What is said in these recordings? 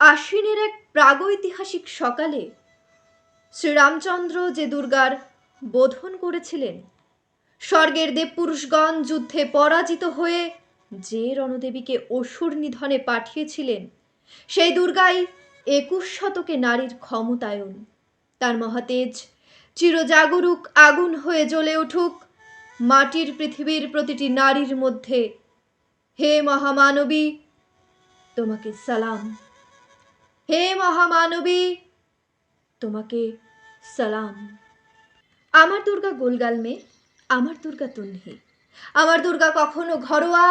আশ্বিনের এক প্রাগৈতিহাসিক সকালে শ্রীরামচন্দ্র যে দুর্গার বোধন করেছিলেন, স্বর্গের দেবপুরুষগণ যুদ্ধে পরাজিত হয়ে যে রণদেবীকে অসুর নিধনে পাঠিয়েছিলেন, সেই দুর্গাই একুশ শতকে নারীর ক্ষমতায়ন। তার মহাতেজ চিরজাগরুক আগুন হয়ে জ্বলে উঠুক মাটির পৃথিবীর প্রতিটি নারীর মধ্যে। হে মহামানবী, তোমাকে সালাম। হে মহামানবী, তোমাকে সালাম। আমার দুর্গা গোলগাল মেয়ে আমার দুর্গা তুলহি আমার দুর্গা কখনো ঘরোয়া,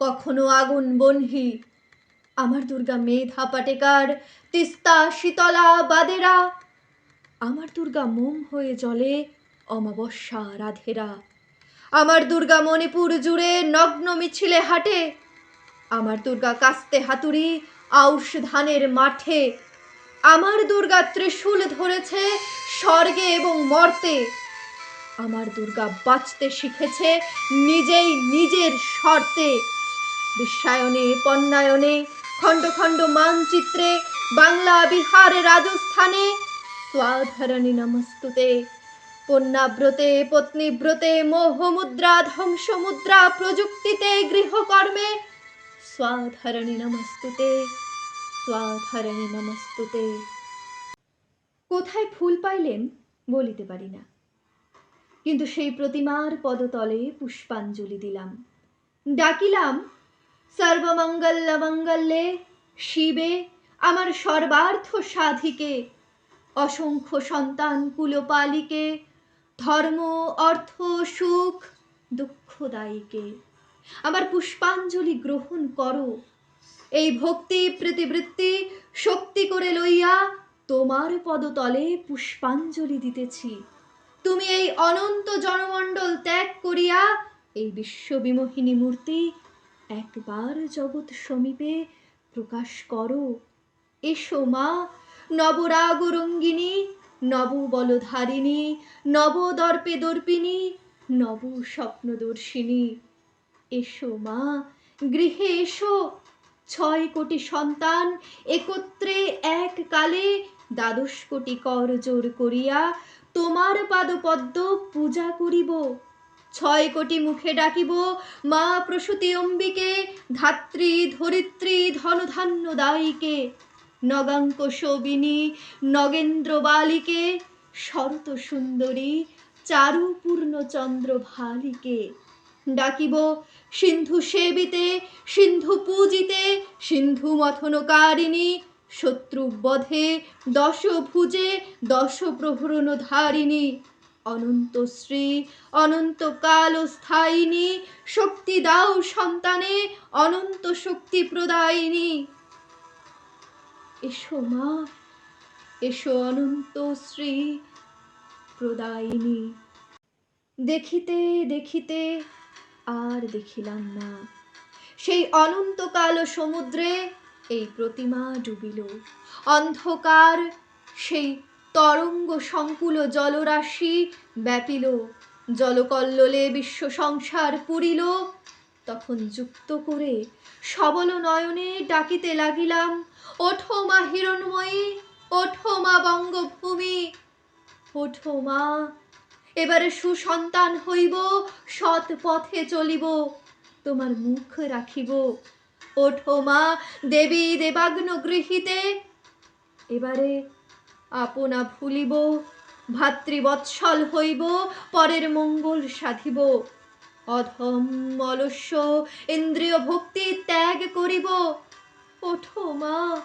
কখনো আগুন বনহি। আমার দুর্গা মেধা পাটেকার, তিস্তা শীতলা বাদেরা। আমার দুর্গা মোম হয়ে জলে অমাবস্যা রাধেরা। আমার দুর্গা মণিপুর জুড়ে নগ্ন মিছিলে হাটে। আমার দুর্গা কাস্তে হাতুড়ি আউশ ধানের মাঠে। আমার দুর্গা ত্রিশূল ধরেছে স্বর্গে এবং মর্তে। আমার দুর্গা বাঁচতে শিখেছে নিজেই নিজের শর্তে। বিশ্বায়নে, পণ্যায়নে, খণ্ড খণ্ড মানচিত্রে, বাংলা বিহার রাজস্থানে, স্বাধরণী নমস্তুতে, পণ্যাব্রতে, পত্নীব্রতে, মোহমুদ্রা, ধ্বংসমুদ্রা প্রযুক্তিতে, গৃহকর্মে, স্বাধরণী নমস্তুতে স্বাধরণী নমস্তুতে। কোথায় ফুল পাইলেন বলিতে পারি না। কিন্তু সেই প্রতিমার পদতলে পুষ্পাঞ্জলি দিলাম। ডাকিলাম সর্বমঙ্গল মঙ্গলে শিবে, আমার সর্বার্থ সাধিকে, অসংখ্য সন্তান কুলপালিকে, ধর্ম, অর্থ, সুখ, দুঃখদায়ীকে। আমার পুষ্পাঞ্জলি গ্রহণ করো। এই ভক্তি প্রীতিবৃত্তি শক্তি করে লইয়া তোমার পদতলে পুষ্পাঞ্জলি দিতেছি। তুমি এই অনন্ত জনমণ্ডল ত্যাগ করিয়া এই বিশ্ববিমোহিনী মূর্তি একবার জগৎ সমীপে প্রকাশ করো। এসো মা নবরাগ রঙ্গিনী নব বলধারিণী নব দর্পে দর্পিনী নব স্বপ্নদর্শিনী এসো মা, গৃহে এসো। ছয় কোটি সন্তান একত্রে এক কালে দ্বাদশ কোটি কর জোর করিয়া তোমার পাদপদ্ম পূজা করিব। ছয় কোটি মুখে ডাকিব মা প্রসূতি অম্বিকে, ধাত্রী, ধরিত্রী, ধনধান্য দায়ীকে নগাঙ্ক শোভিনী নগেন্দ্র বালিকে, শরত সুন্দরী, চারুপূর্ণ চন্দ্র ভালিকে। ডাকিব সিন্ধু সেবিতে, সিন্ধু পূজিতে, সিন্ধু মথনকারিণী শত্রু বধে দশ ভুজে দশ প্রহরণ ধারিণী অনন্ত শ্রী অনন্ত কাল স্থায়িনী শক্তি দাও সন্তানে অনন্ত শক্তি প্রদায়িনী। এসো মা, এসো অনন্ত শ্রী প্রদায়িনী। দেখিতে দেখিতে আর দেখিলাম না। সেই অনন্তকাল সমুদ্রে এই প্রতিমা ডুবিল। অন্ধকার সেই তরঙ্গ সংকুল জলরাশি ব্যাপিল। জলকল্লোলে বিশ্ব সংসার পুরিল। তখন যুক্ত করে সবল নয়নে ডাকিতে লাগিলাম, ওঠো মা হিরণময়ী, ওঠো মা বঙ্গভূমি, ওঠো মা, এবারে সুসন্তান হইব, সৎ পথে চলিব, তোমার মুখ রাখিব। ওঠো মা, দেবী দেবাগ্ন গৃহীতে। এবারে আপনা ভুলিব, ভাতৃবৎসল হইব, পরের মঙ্গল সাধিব। অধম অলস্য, ইন্দ্রিয় ভক্তি ত্যাগ করিব। ওঠো মা,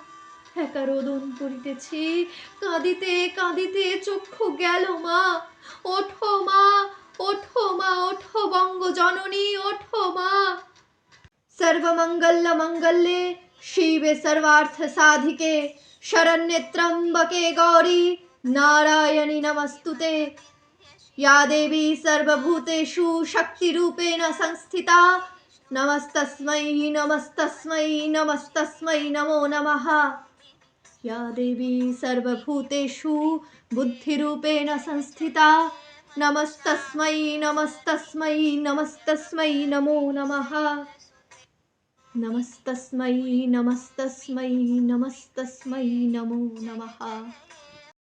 একা রোদন করিতেছি, কাঁদিতে কাঁদিতে চক্ষু গেল মা। ওঠো মা ওঠো মা, ওঠো বঙ্গ জননী ওঠো মা। सर्वमङ्गलमङ्गल्ये शिवे शरण्य शरण्यत्र्यम्बके गौरी नारायणी नमस्तु ते या देवी सर्वभूतेषु शक्तिरूपेण संस्थिता। नमस्तस्मै नमस्तस्मै नमस्तस्मै, नमो नमः। या देवी सर्वभूतेषु बुद्धिरूपेण संस्थिता। नमस्तस्मै नमस्तस्मै नमस्तस्मै, नमो नमः। नमस्तस्मै नमस्तस्मै नमस्तस्मै नमो नमः।